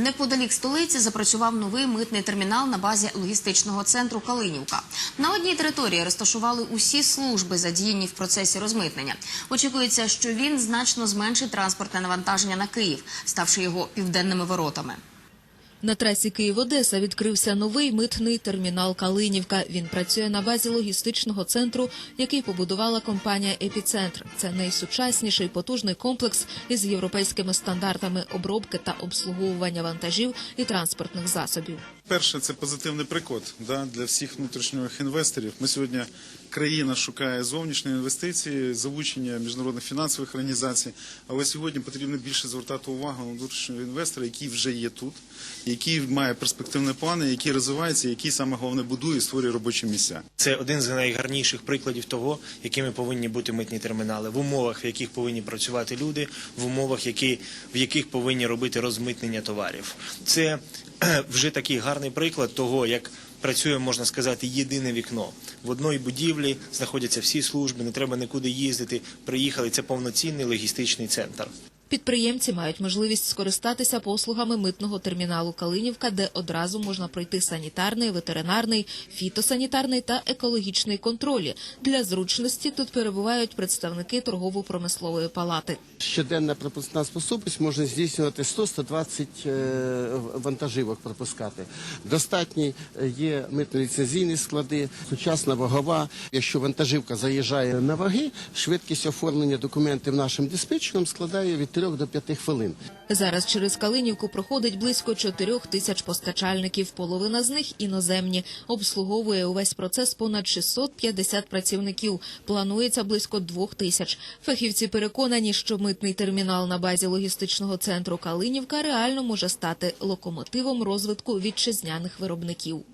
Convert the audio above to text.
Неподалік столиці запрацював новий митний термінал на базі логістичного центру Калинівка. На одній території розташували усі служби, задіяні в процесі розмитнення. Очікується, що він значно зменшить транспортне навантаження на Київ, ставши його південними воротами. На трасі Київ-Одеса відкрився новий митний термінал Калинівка. Він працює на базі логістичного центру, який побудувала компанія Епіцентр. Це найсучасніший потужний комплекс із європейськими стандартами обробки та обслуговування вантажів і транспортних засобів. Перше, це позитивний приклад да, для всіх внутрішніх інвесторів. Ми сьогодні країна шукає зовнішні інвестиції, залучення міжнародних фінансових організацій. Але сьогодні потрібно більше звертати увагу на внутрішнього інвестора, який вже є тут, який має перспективні плани, який розвивається, який саме головне будує і створює робочі місця. Це один з найгарніших прикладів того, якими повинні бути митні термінали в умовах, в яких повинні працювати люди, в умовах, які, в яких повинні робити розмитнення товарів. Це вже такий гарний приклад того, як працює, можна сказати, єдине вікно. В одній будівлі знаходяться всі служби, не треба нікуди їздити. Приїхали. Це повноцінний логістичний центр. Підприємці мають можливість скористатися послугами митного терміналу Калинівка, де одразу можна пройти санітарний, ветеринарний, фітосанітарний та екологічний контролі. Для зручності тут перебувають представники торгово-промислової палати. Щоденна пропускна способність може здійснювати 100-120 е, вантажівок пропускати. Достатні е, є митно-ліцензійні склади, сучасна вагова. Якщо вантажівка заїжджає на ваги, швидкість оформлення документів нашим диспетчером складає від 3 до 5 хвилин. Зараз через Калинівку проходить близько 4 тисяч постачальників. Половина з них іноземні. Обслуговує увесь процес понад 650 працівників. Планується близько 2 тисяч. Фахівці переконані, що митний термінал на базі логістичного центру Калинівка реально може стати локомотивом розвитку вітчизняних виробників.